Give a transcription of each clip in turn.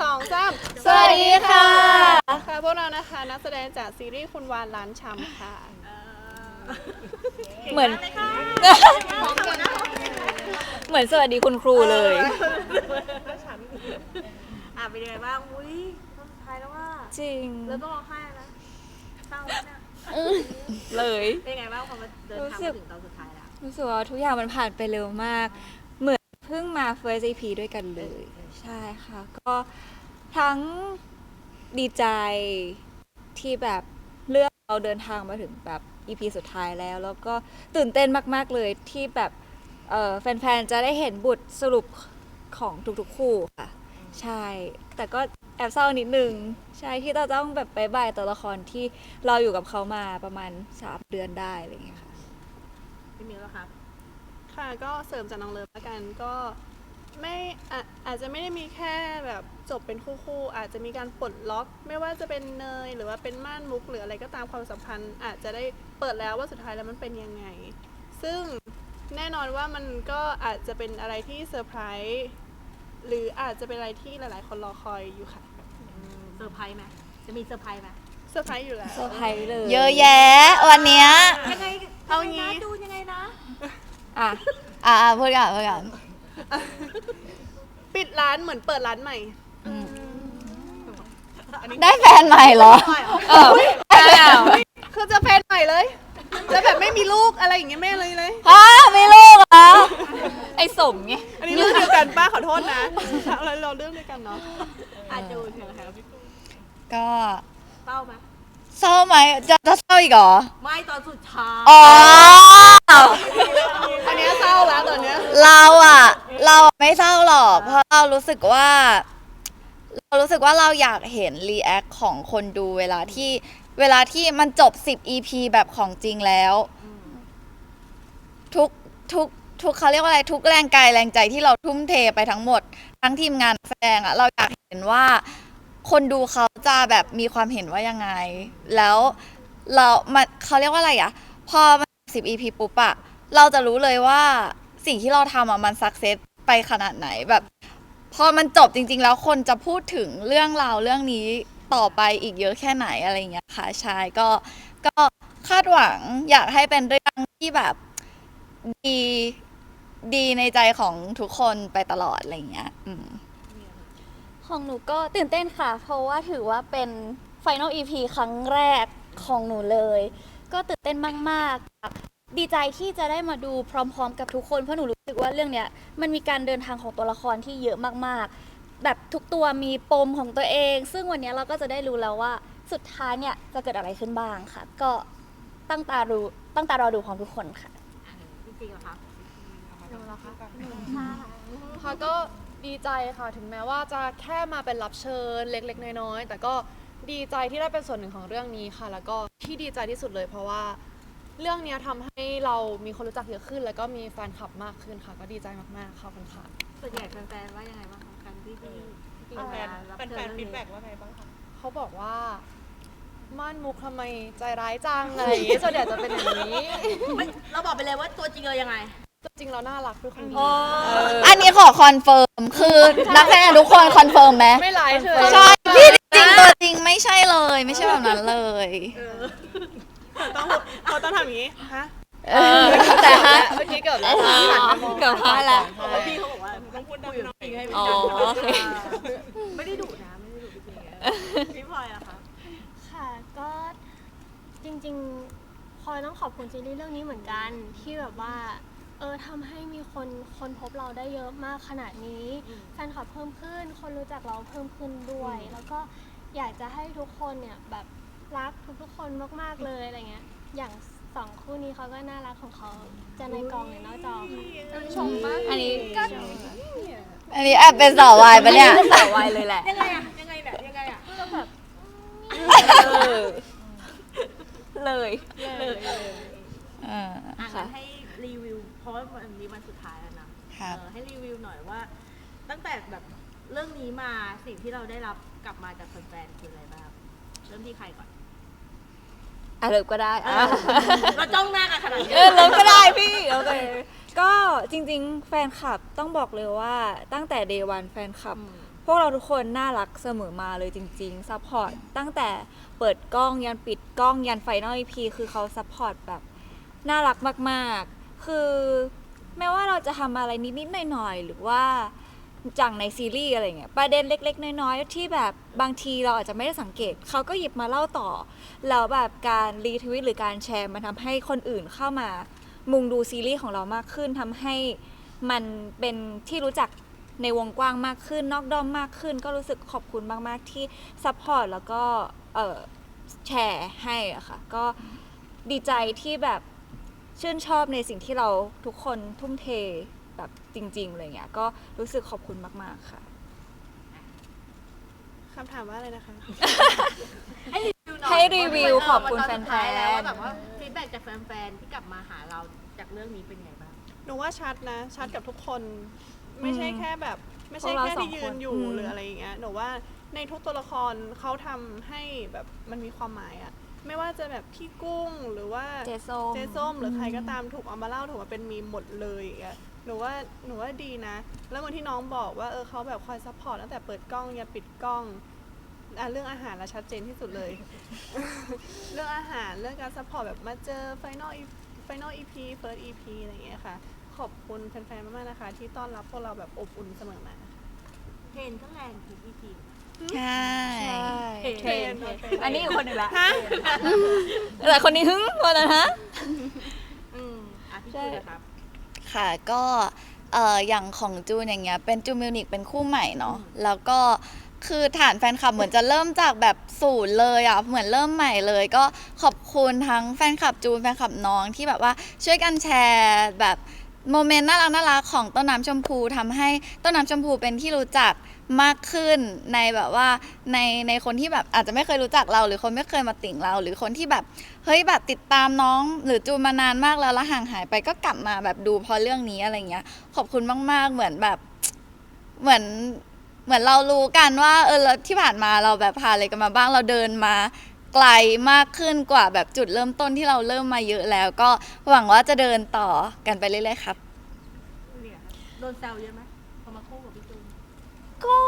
สองสามสวัสดีค่ะ ค่ะพวกเรานะคะนักแสดงจากซีรีส์คุณวานล้านชำค่ะ เหมือน เหมือนสวัสดีคุณครูเลย อะเป็นยังไงบ้างอุ้ยตอนสุดท้ายแล้วว่าจริงแล้วต้องร้องไห้แล้วนะเศร้าแล้วเนี่ยเลย เป็นยังไงบ้างพอมาเดินทางรู้สึมากถึงตอนสุดท้ายแล้วรู้สึกว่าทุกอย่างมันผ่านไปเร็วมาก เหมือนเพิ่งมา first EP ด้วยกันเลย ใช่ค่ะ ก็ทั้งดีใจที่แบบเรื่องเราเดินทางมาถึงแบบ EP สุดท้ายแล้ว แล้วก็ตื่นเต้นมาก ๆ เลยที่แบบเอ่อแฟน ๆ จะได้เห็นบทสรุปของทุกๆ คู่ค่ะ ใช่ แต่ก็แอบเศร้านิดนึง ใช่ที่เราต้องแบบไปบายตัวละครที่เราอยู่กับเขามาประมาณ 3 เดือนได้อะไรอย่างเงี้ยค่ะ พี่มิวแล้วครับ ค่ะก็เสริมจากน้องเลิฟละกันก็ ไม่อาอาจจะไม่ได้มีแค่แบบจบเป็นคู่ๆอาจจะมีการปลดล็อก ไม่ว่าจะเป็นเนยหรือว่าเป็นม่านมุกหรืออะไรก็ตามความสัมพันธ์ อาจจะได้เปิดแล้วว่าสุดท้ายแล้วมันเป็นยังไง ซึ่งแน่นอนว่ามันก็อาจจะเป็นอะไรที่เซอร์ไพรส์หรืออาจจะเป็นอะไรที่หลายๆ คนรอคอยอยู่ค่ะเซอร์ไพรส์ไหมจะมีเซอร์ไพรส์ไหมเซอร์ไพรส์อยู่แล้วเซอร์ไพรส์เลยเยอะแยะวันเนี้ยยังไงเอายังไงงี้นะดูยังไงนะ อะอ่าพูดก่อนพูดก่อน ปิดร้านเหมือนเปิดร้านใหม่ ได้แฟนใหม่เหรอ เอออ้าวคือจะแฟนใหม่เลยแล้วแบบไม่มีลูกอะไรอย่างเงี้ยไม่เลยเลย ฮะไม่ลูกเหรอ ไอ้สมไงอันนี้เรื่องเดียวกันป้าขอโทษนะเราเราเรื่องเดียวกันเนาะอาจูนยังไงครับพี่ก็เศร้าไหมเศร้าไหมจะจะเศร้าอีกเหรอ ไม่ตอนสุดท้ายอ๋อ อันเนี้ยเศร้าแล้วตอนเนี้ย เราอะ เราอะไม่เศร้าหรอก เพราะเรารู้สึกว่า เรารู้สึกว่าเราอยากเห็นรีแอคของคนดูเวลาที่เวลาที่มันจบ 10 EP แบบของจริงแล้ว ทุกทุกทุกเขาเรียกว่าอะไรทุกแรงกายแรงใจที่เราทุ่มเทไปทั้งหมด ทั้งทีมงานนักแสดงอะเราอยากเห็นว่า คนดูเขาจะแบบมีความเห็นว่ายังไง แล้วเรามันเขาเรียกว่าอะไรอะพอมันสิบ EP ปุ๊บอะเราจะรู้เลยว่าสิ่งที่เราทำอะมันสักเซส ไปขนาดไหนแบบพอมันจบจริง ๆ แล้วคนจะพูดถึงเรื่องราวเรื่องนี้ต่อไปอีกเยอะแค่ไหนอะไรเงี้ยค่ะใช่ก็ก็คาดหวังอยากให้เป็นเรื่องที่แบบดีดีในใจของทุกคนไปตลอดอะไรเงี้ยอืม ของหนูก็ตื่นเต้นค่ะ เพราะว่าถือว่าเป็น Final EP ครั้งแรกของหนูเลย ก็ตื่นเต้นมากๆ ดีใจที่จะได้มาดูพร้อม ๆ กับทุกคนเพราะหนูรู้สึกว่าเรื่องเนี้ยมันมีการเดินทางของตัวละครที่เยอะมากๆ แบบทุกตัวมีปมของตัวเอง ซึ่งวันเนี้ยเราก็จะได้รู้แล้วว่าสุดท้ายเนี่ยจะเกิดอะไรขึ้นบ้างค่ะ ก็ตั้งตาดูตั้งตารอดูของทุกคนค่ะจริงๆเหรอครับค่ะก็ดีใจค่ะถึงแม้ว่าจะแค่มาเป็นรับเชิญเล็ก ๆ น้อยๆแต่ก็ดีใจที่ได้เป็นส่วนหนึ่งของเรื่องนี้ค่ะ แล้วก็ที่ดีใจที่สุดเลยเพราะว่า เรื่องเนี้ยทำให้เรามีคนรู้จักเยอะขึ้น แล้วก็มีแฟนคลับมากขึ้นค่ะ ก็ดีใจมากๆขอบคุณค่ะ ส่วนใหญ่แฟนๆว่ายังไงบ้างครับการที่พี่พี่แฟนรับแฟนเชิแฟญนเรื่องฟีดแบ็นี้กว่าไงบ้างคะเขาบอกว่า ม่านมุกทำไมใจร้ายจังอะไรอย่างงี้ส่วนใหญ่จะเป็นอย่างนี้ ไม่เราบอกไปเลยว่าตัวจริงเรายังไง จริงๆเราน่ารักด้วยคนดีอันนี้ขอคอนเฟิร์ม คือนักแสดงทุกคนคอนเฟิร์มไหมไม่ร้ายเฉยใช่พี่จริงๆตัวจริงไม่ใช่เลย ไม่ใช่แบบนั้นเลย ต้องเขาต้องทำอย่างนี้ฮะเออแต่ฮะเมื่อกี้เกือบแล้วค่ะหันไปมองเกือบพลาดแล้วเพราะว่าพี่เขาบอกว่าต้องพูดดังหน่อยให้อ๋อโอเคไม่ได้ดุนะไม่ได้ดุจริงๆพี่พลอยอะคะค่ะก็จริงๆพลอยต้องขอบคุณซีรีส์เรื่องนี้เหมือนกัน ที่แบบว่าเออทำให้มีคนคนพบเราได้เยอะมากขนาดนี้แฟนคลับเพิ่มขึ้น คนรู้จักเราเพิ่มขึ้นด้วย แล้วก็อยากจะให้ทุกคนเนี่ยแบบ รักทุกๆคนมากๆเลยอะไรเงี้ย อย่างสองคู่นี้เขาก็น่ารักของเขาจะในกองหรือนอกจอค่ะชมมากอันนี้ก็อันนี้แอบเป็นสาววายปะเนี่ยสาววายเลยแหละยังไงอะยังไงแบบยังไงอะก็แบบเลยเอออะงั้นให้รีวิวเพราะว่าวันนี้วันสุดท้ายแล้วนะครับ เออให้รีวิวหน่อยว่า ตั้งแต่แบบเรื่องนี้มาสิ่งที่เราได้รับกลับมาจากแฟนๆคืออะไรบ้างเริ่มที่ใครก่อน อะเลิฟก็ได้อะเราจ้องหน้ากันขนาดนี้เออเลิฟก็ได้พี่โอเคก็จริงๆ แฟนคลับต้องบอกเลยว่าตั้งแต่ day one แฟนคลับ พวกเราทุกคนน่ารักเสมอมาเลยจริงๆซัพพอร์ตตั้งแต่เปิดกล้องยันปิดกล้องยันไฟนอลอีพีคือเขาซัพพอร์ตแบบน่ารักมากๆ คือไม่ว่าเราจะทำอะไรนิดๆหน่อยๆ หรือว่า จังในซีรีส์อะไรเงี้ยประเด็นเล็ก ๆ น้อยๆที่แบบบางทีเราอาจจะไม่ได้สังเกตเขาก็หยิบมาเล่าต่อ แล้วแบบการรีทวิตหรือการแชร์มันทำให้คนอื่นเข้ามามุงดูซีรีส์ของเรามากขึ้นทำให้มันเป็นที่รู้จักในวงกว้างมากขึ้น นอกด้อมมากขึ้น ก็รู้สึกขอบคุณมากๆที่ซัพพอร์ตแล้วก็แชร์ให้อะค่ะก็ดีใจที่แบบชื่นชอบในสิ่งที่เราทุกคนทุ่มเท แบบจริงๆอะไรเงี้ยก็รู้สึกขอบคุณมากๆค่ะ คำถามว่าอะไรนะคะ ให้รีวิวหน่อยให้รีวิวขอบคุณตนสุดท้ายแฟนๆแล้วว่าแบบว่าฟีดแบ็กจากแฟนๆที่กลับมาหาเราจากเรื่องนี้เป็นไงบ้าง หนูว่าชัดนะ ชัดกับทุกคน ไม่ใช่แค่แบบ ไม่ใช่พวกเราแค่ที่สองยืคนนอยู่อืมหรืออะไรอย่างเงี้ยหนูว่าในทุกตัวละครเขาทำให้แบบมันมีความหมายอะไม่ว่าจะแบบพี่กุ้งหรือว่าเจส้ม เจส้มหรือใครก็ตามถูกเอามาเล่าถูกมาเป็นมีมหมดเลยอย่างเงี้ย หนูว่าหนูว่าดีนะ แล้วเหมือนที่น้องบอกว่าเออเขาแบบคอยซัพพอร์ตตั้งแต่เปิดกล้องยันปิดกล้องอะเรื่องอาหารละชัดเจนที่สุดเลย เรื่องอาหารเรื่องการซัพพอร์ตแบบมาเจอไฟนอลไฟนอลอีพีเฟิร์สอีพีอะไรอย่างเงี้ยค่ะ ขอบคุณแฟนๆมากๆนะคะ ที่ต้อนรับพวกเราแบบอบอุ่นเสมอมาเทรนก็แรงทุกวิธีใช่เทรนเทรนอันนี้อีกคนหนึ่งละแต่คนนี้หึ้งคนนั้นฮะ อืมอะพี่ใช่จูนะครับ ค่ะก็เอ่ออย่างของจูนอย่างเงี้ยเป็นจูนมิวนิกเป็นคู่ใหม่เนาะแล้วก็คือฐานแฟนคลับเหมือนจะเริ่มจากแบบศูนย์เลยอะเหมือนเริ่มใหม่เลย ก็ขอบคุณทั้งแฟนคลับจูนแฟนคลับน้องที่แบบว่าช่วยกันแชร์แบบ โมเมนต์น่ารักน่ารักของต้นน้ำชมพูทำให้ต้นน้ำชมพูเป็นที่รู้จักมากขึ้นในแบบว่าในในคนที่แบบอาจจะไม่เคยรู้จักเรา หรือคนไม่เคยมาติ่งเรา หรือคนที่แบบเฮ้ยแบบติดตามน้อง หรือจูนมานานมากแล้วแล้วห่างหายไปก็กลับมาแบบดูเพราะเรื่องนี้อะไรเงี้ย ขอบคุณมาก ๆ เหมือนแบบเหมือนเหมือนเรารู้กันว่าเออแล้วที่ผ่านมาเราแบบผ่านอะไรกันมาบ้างเราเดินมา ไกลมากขึ้นกว่าแบบจุดเริ่มต้นที่เราเริ่มมาเยอะแล้ว ก็หวังว่าจะเดินต่อกันไปเรื่อยๆครับ เนี่ยโดนแซวเยอะไหมพอมาคู่กับพี่จูนก็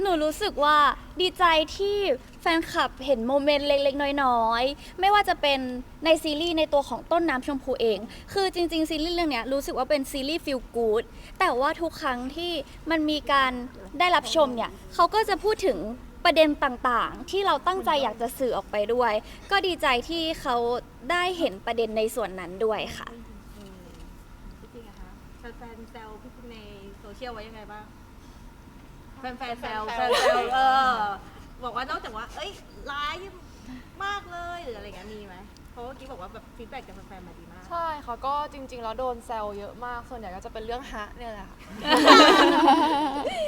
หนูรู้สึกว่าดีใจที่แฟนคลับเห็นโมเมนต์เล็กๆ น้อยๆ ไม่ว่าจะเป็นในซีรีส์ในตัวของต้นน้ำชมพูเอง คือจริงๆ ซีรีส์เรื่องเนี้ยรู้สึกว่าเป็นซีรีส์ฟิลกูดแต่ว่าทุกครั้งที่มันมีการได้รับชมเนี่ยเขาก็จะพูดถึง ประเด็นต่างๆ ที่เราตั้งใจอยากจะสื่อออกไปด้วย ก็ดีใจที่เขาได้เห็นประเด็นในส่วนนั้นด้วยค่ะ อืมพี่จริงอะคะแฟนๆแซวพี่จูนในโซเชียลไว้ยังไงบ้างแฟนๆแซวแฟนๆแซวเออบอกว่านอกจากว่า เอ้ยร้ายมากเลยหรืออะไรเงี้ยมีไหมเพราะเมื่อกี้บอกว่าแบบฟีดแบ็กจากแฟนๆมาดี ใช่ค่ะก็จริงๆแล้วโดนแซวเยอะมาก ส่วนใหญ่ก็จะเป็นเรื่องฮะเนี่ยแหละค่ะ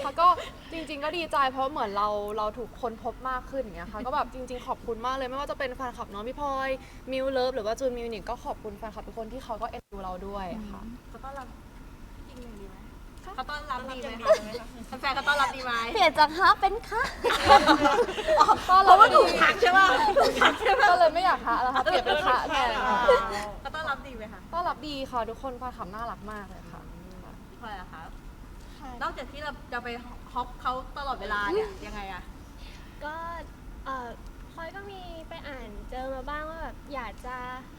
ค่ะก็จริงๆก็ดีใจเพราะเหมือนเราเราถูกคนพบมากขึ้นอย่างเงี้ยค่ะก็แบบจริง ๆ ขอบคุณมากเลยไม่ว่าจะเป็นแฟนคลับน้องพี่พลอยมิวเลิฟหรือว่าจูนมิวนิกก็ขอบคุณแฟนคลับทุกคนที่เขาก็เอ็นดูเราด้วยค่ะ เขาต้อนรับจริงอย่างดีไหม เขาต้อนรับดีไหมแฟนๆเขาต้อนรับดีไหมเปลี่ยนจากฮะเป็นคะเพราะว่าถูกทักใช่ป่ะถูกทักใช่ป่ะก็เลยไม่อยากฮะแล้วค่ะเปลี่ยนเป็นคะแทนค่ะเขาต้อนรับดีไหมคะต้อนรับดีค่ะทุกคนแฟนคลับน่ารักมากเลยค่ะ พี่พลอยอะคะนอกจากที่เราจะไปฮอปเขาตลอดเวลาเนี่ยยังไงอะก็เอ่อพลอยก็มีไปอ่านเจอมาบ้างว่าแบบอยากจะ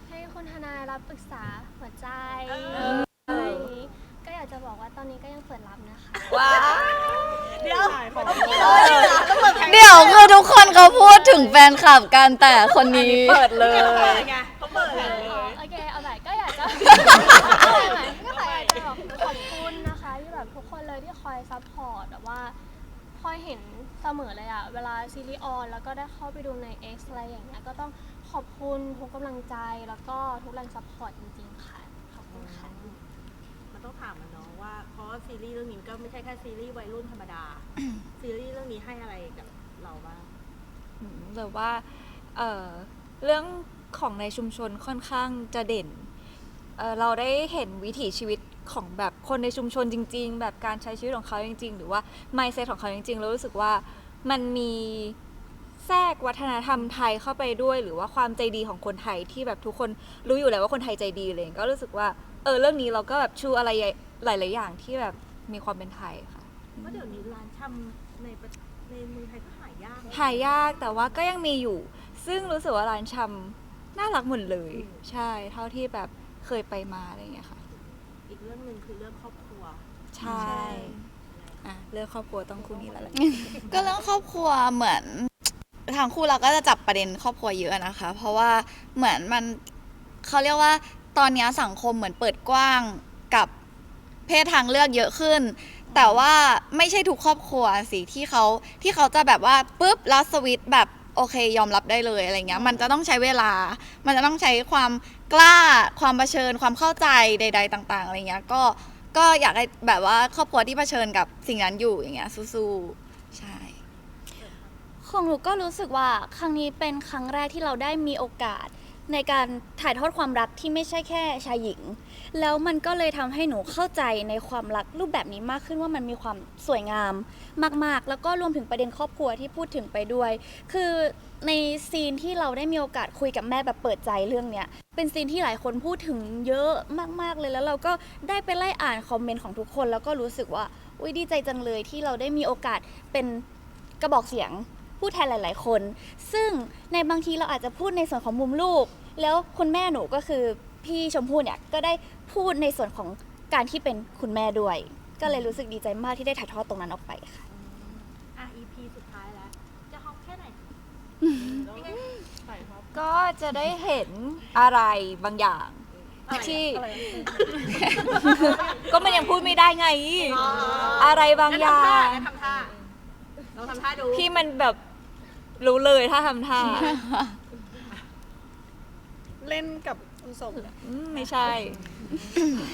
ให้คุณทนายรับปรึกษาหัวใจอะไรอย่างนี้ก็อยากจะบอกว่าตอนนี้ก็ยังเปิดรับนะคะเดี๋ยวใช่ขอบเดี๋ยวคือทุกคนเขาพูดถึงแฟนคลับกันแต่คนนี้ เปิดเลยเปิดไงเขาเปิดเลยอ๋อโอเค เอาใหม่ก็อยากจะเอาใหม่ก็อยากจะบอกขอบคุณนะคะที่แบบทุกคนเลยที่คอยซัพพอร์ตแบบว่าพลอยเห็นเสมอเลยอะเวลาซีรีส์ออนแล้วก็ได้เข้าไปดูใน X อะไรอย่างเงี้ยก็ต้องขอบคุณทุกกำลังใจแล้วก็ทุกแรงซัพพอร์ตจริงๆค่ะ ขอบคุณค่ะมัน ต้องถามมันเนาะว่าเพราะว่าซีรีส์เรื่องนี้มันก็ไม่ใช่แค่ซีรีส์วัยรุ่นธรรมดา ซีรีส์เรื่องนี้ให้อะไรกับเราบ้างอืมแบบว่าเอ่อเรื่องของในชุมชนค่อนข้างจะเด่นเอ่อเราได้เห็นวิถีชีวิตของแบบคนในชุมชนจริง ๆ แบบการใช้ชีวิตของเขาจริง ๆ หรือว่า mindset ของเขาจริงๆแล้วรู้สึกว่ามันมีแทรกวัฒนธรรมไทยเข้าไปด้วย หรือว่าความใจดีของคนไทยที่แบบทุกคนรู้อยู่แล้วว่าคนไทยใจดีเลยก็รู้สึกว่า เออเรื่องนี้เราก็แบบชูอะไรหลาย ๆ อย่างที่แบบมีความเป็นไทยค่ะ เพราะเดี๋ยวนี้ร้านชำในประในเมืองไทยก็หายากนะหายากแต่ว่าก็ยังมีอยู่ ซึ่งรู้สึกว่าร้านชำน่ารักหมดเลย ใช่ เท่าที่แบบเคยไปมาอะไรอย่างเงี้ยค่ะ อีกเรื่องหนึ่งคือเรื่องครอบครัว ใช่ อะเรื่องครอบครัวต้องคู่นี้แล้วแหละ ก็เรื่องครอบครัวเหมือน ทางคู่เราก็จะจับประเด็นครอบครัวเยอะนะคะ เพราะว่าเหมือนมันเขาเรียกว่า ตอนนี้สังคมเหมือนเปิดกว้างกับเพศทางเลือกเยอะขึ้น แต่ว่าไม่ใช่ทุกครอบครัวสิที่เขาที่เขาจะแบบว่าปุ๊บแล้วสวิตช์แบบโอเคยอมรับได้เลยอะไรเงี้ยมันจะต้องใช้เวลา มันจะต้องใช้ความกล้าความเผชิญความเข้าใจใด ๆ ต่าง ๆอะไรเงี้ยก็ก็อยากให้แบบว่าครอบครัวที่เผชิญกับสิ่งนั้นอยู่อย่างเงี้ยสู้ๆใช่ ของหนูก็รู้สึกว่าครั้งนี้เป็นครั้งแรกที่เราได้มีโอกาส ในการถ่ายทอดความรักที่ไม่ใช่แค่ชายหญิง แล้วมันก็เลยทำให้หนูเข้าใจในความรักรูปแบบนี้มากขึ้นว่ามันมีความสวยงามมาก ๆ แล้วก็รวมถึงประเด็นครอบครัวที่พูดถึงไปด้วย คือในซีนที่เราได้มีโอกาสคุยกับแม่แบบเปิดใจเรื่องเนี้ยเป็นซีนที่หลายคนพูดถึงเยอะมากๆเลยแล้วเราก็ได้ไปไล่อ่านคอมเมนต์ของทุกคน แล้วก็รู้สึกว่าอุ้ยดีใจจังเลยที่เราได้มีโอกาสเป็นกระบอกเสียง ผู้แทนหลาย ๆ คน ซึ่งในบางทีเราอาจจะพูดในส่วนของมุมลูก แล้วคุณแม่หนูก็คือพี่ชมพู่เนี่ยก็ได้พูดในส่วนของการที่เป็นคุณแม่ด้วย ก็เลยรู้สึกดีใจมากที่ได้ถ่ายทอดตรงนั้นออกไปค่ะ อะ EP สุดท้ายแล้ว จะฮอปแค่ไหนก็จะได้เห็นอะไรบางอย่าง ที่ ก็มันยังพูดไม่ได้ไง อะไรบางอย่างงั้นทำท่าลองทำท่าดู ที่มันแบบ รู้เลยถ้าทำท่าเล่นกับคุณสมเนี่ยอืมไม่ใช่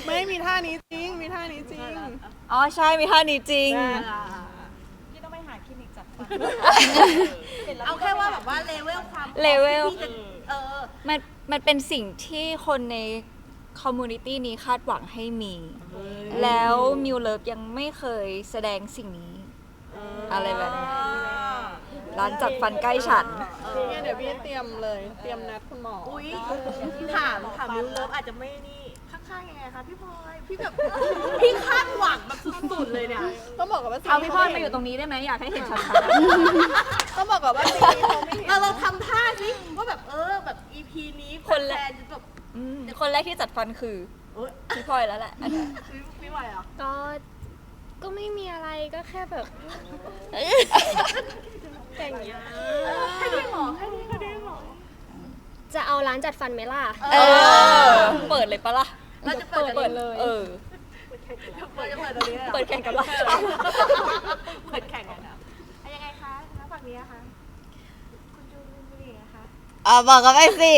ไม่มีท่านี้จริง มีท่านี้จริง อ๋อใช่มีท่านี้จริงได้พี่ต้องไปหาคลินิกจัดฟันเอาแค่ว่าแบบว่าเลเวลความเลเวล ที่จะเออ มันมันเป็นสิ่งที่คนในคอมมูนิตี้นี้คาดหวังให้มี แล้วมิวเลิฟยังไม่เคยแสดงสิ่งนี้ อะไรแบบนี้ ร้านจัดฟันใกล้ฉันเนี่ยเดี๋ยวพี่เตรียมเลย เตรียมนัดคุณหมอออุ้ยถามถามมิวเลิฟอาจจะไม่นี่ข้างๆยังไงคะพี่พลอยพี่แบบพี่คาดหวังแบบสุดๆเลยเนี่ย ต้องบอกกับว่าเอาพี่พอดมาอยู่ตรงนี้ได้ไหมอยากให้เห็นชัดต้องบอกกับว่าจริงๆเขาไม่เห็นเราเราทำท่าสิว่าแบบเออแบบ EP นี้คนละแฟนๆจะแบบๆอืมคนแรกที่จัดฟันคือเอ้ยพี่พลอยแล้วแหละอันเนี้ยไม่ไม่ไหวเหรอก็ก็ไม่มีอะไรก็แค่แบบ อย่างเงี้ยแค่นี้หรอแค่นี้แค่นี้หรอจะเอาร้านจัดฟันไหมล่ะเออ เปิดเลยปะล่ะเราจะเปิดเปิดเลย เออ เปิดจะเปิดตรงนี้เลยหรอเปิดแข่งกับเราเปิดแข่งกันเหรออะยังไงคะแล้วฝั่งนี้อะคะคุณจูนบุรีอะคะ อะบอกกันไปสิ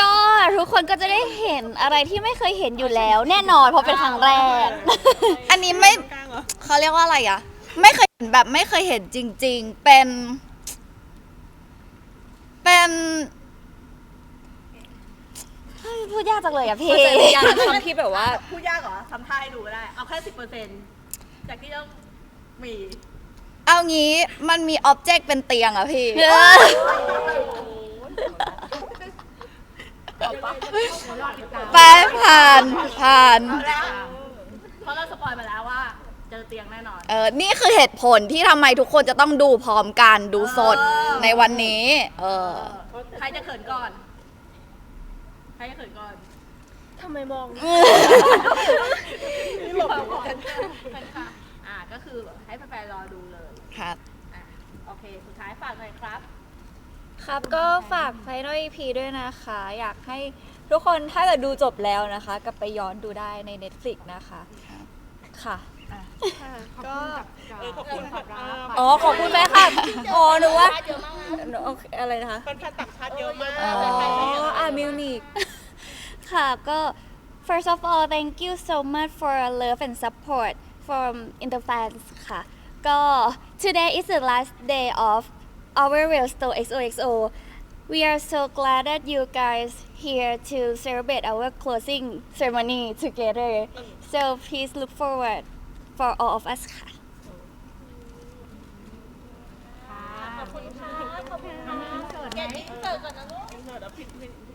ก็ทุกคนก็จะได้เห็นอะไรที่ไม่เคยเห็นอยู่แล้ว แน่นอนเพราะเป็นครั้งแรก อันนี้ไม่กลางเหรอเขาเรียกว่าอะไรอะ ไม่เคยเห็น แบบไม่เคยเห็นจริง ๆ เป็น เป็นพูดยากจังเลยอะพี่ เข้าใจหรือยังคำที่แบบว่า พูดยากเหรอทำท่าให้ดูก็ได้ เอาแค่สิบเปอร์เซ็นต์จากที่ต้องมีเอางี้มันมีอ็อบเจกต์เป็นเตียงอะพี่ ไปผ่านผ่าน แล้วเพราะเราสปอยมาแล้วว่า เจอเตียงแน่นอน เออนี่คือเหตุผลที่ทำไมทุกคนจะต้องดูพร้อมกันดูสดเออ ในวันนี้ เออ ใครจะเขินก่อน ใครจะเขินก่อนทำไมมองนี่หลบกันค่ะอ่าก็คือให้แฟนๆรอดูเลยครับ อะโอเค สุดท้ายฝากหน่อยครับ ครับก็ฝาก Final EP ด้วยนะคะ อยากให้ทุกคนถ้าเกิดดูจบแล้วนะคะ กลับไปย้อนดูได้ใน Netflix นะคะค่ะค่ะ ก็ ขอบคุณครับ อ๋อ ขอบคุณแม่ค่ะอ๋อหนูว่าโอเคอะไรนะคะ เป็นแฟนต่างชาติเยอะมาก อ๋ออ่ามิวนิก ค่ะก็ first of all thank you so much for love and support from in the fans ค่ะ ก็ today is the last day of our real store XOXO we are so glad that you guys here to celebrate our closing ceremony together so please look forward for all of us ค่ะ ขอบคุณค่ะขอบคุณค่ะเกิดไหมเกิดก่อนนะลูก